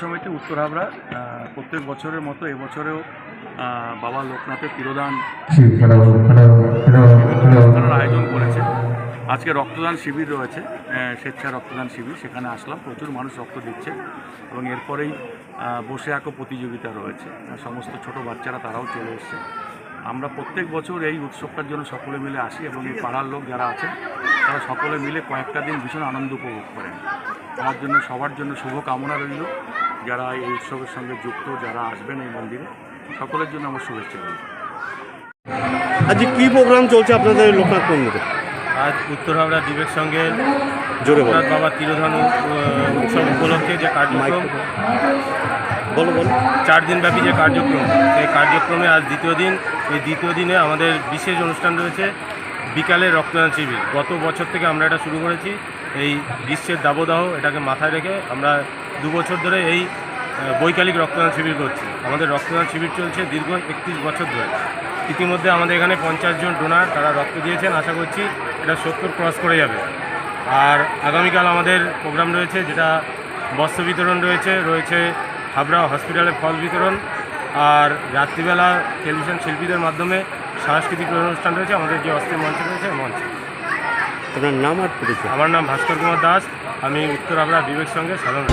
সমিতি উত্তর হাবড়া প্রত্যেক বছরের মতো এবছরেও বাবা লোকনাথের তিরোদান আয়োজন করেছে। আজকে রক্তদান শিবির রয়েছে স্বেচ্ছা রক্তদান শিবির, সেখানে আসলাম। প্রচুর মানুষ রক্ত দিচ্ছে এবং এরপরেই বসে আঁকো প্রতিযোগিতা রয়েছে। সমস্ত ছোট বাচ্চারা তারাও চলে এসছে। আমরা প্রত্যেক বছর এই উৎসবটার জন্য সকলে মিলে আসি এবং এই পাড়ার লোক যারা আছেন, তারা সকলে মিলে কয়েকটা দিন ভীষণ আনন্দ উপভোগ করেন। তার জন্য সবার জন্য শুভ কামনা রইল। যারা এই উৎসবের সঙ্গে যুক্ত যারা আসবেন এই মন্দিরে সকলের জন্য আমার শুভেচ্ছা রইল। আজকে কি প্রোগ্রাম চলছে আপনাদের লোকনাথ মন্দিরে? আজ উত্তর হাওড়া দ্বীপের সঙ্গে জোরে লোকনাথ বাবা তিরোধান উৎসব উপলক্ষে যে কার্যক্রম বলো বলো। চার দিনব্যাপী যে কার্যক্রম সেই কার্যক্রমে আজ দ্বিতীয় দিন। এই দ্বিতীয় দিনে আমাদের বিশেষ অনুষ্ঠান রয়েছে বিকালে রক্তদান শিবির। গত বছর থেকে আমরা এটা শুরু করেছি। এই গ্রীষ্মের দাবদাহ এটাকে মাথায় রেখে আমরা দু বছর ধরে এই বৈকালিক রক্তদান শিবির করছি। আমাদের রক্তদান শিবির চলছে দীর্ঘ একত্রিশ বছর ধরে। ইতিমধ্যে আমাদের এখানে পঞ্চাশ জন ডোনার তারা রক্ত দিয়েছেন, আশা করছি এটা সত্তর ক্রস করে যাবে। আর আগামীকাল আমাদের প্রোগ্রাম রয়েছে যেটা বস্ত্র বিতরণ রয়েছে রয়েছে হাবড়া হসপিটালে ফল বিতরণ। আর রাত্রিবেলা টেলিভিশন শিল্পীদের মাধ্যমে সাংস্কৃতিক অনুষ্ঠান রয়েছে, আমাদের যে অস্থির মঞ্চ রয়েছে, মঞ্চে। আপনার নাম আর পরিচয়? আমার নাম ভাস্কর কুমার দাস। আমি উত্তর আমরা বিবেক সঙ্গে সাধারণ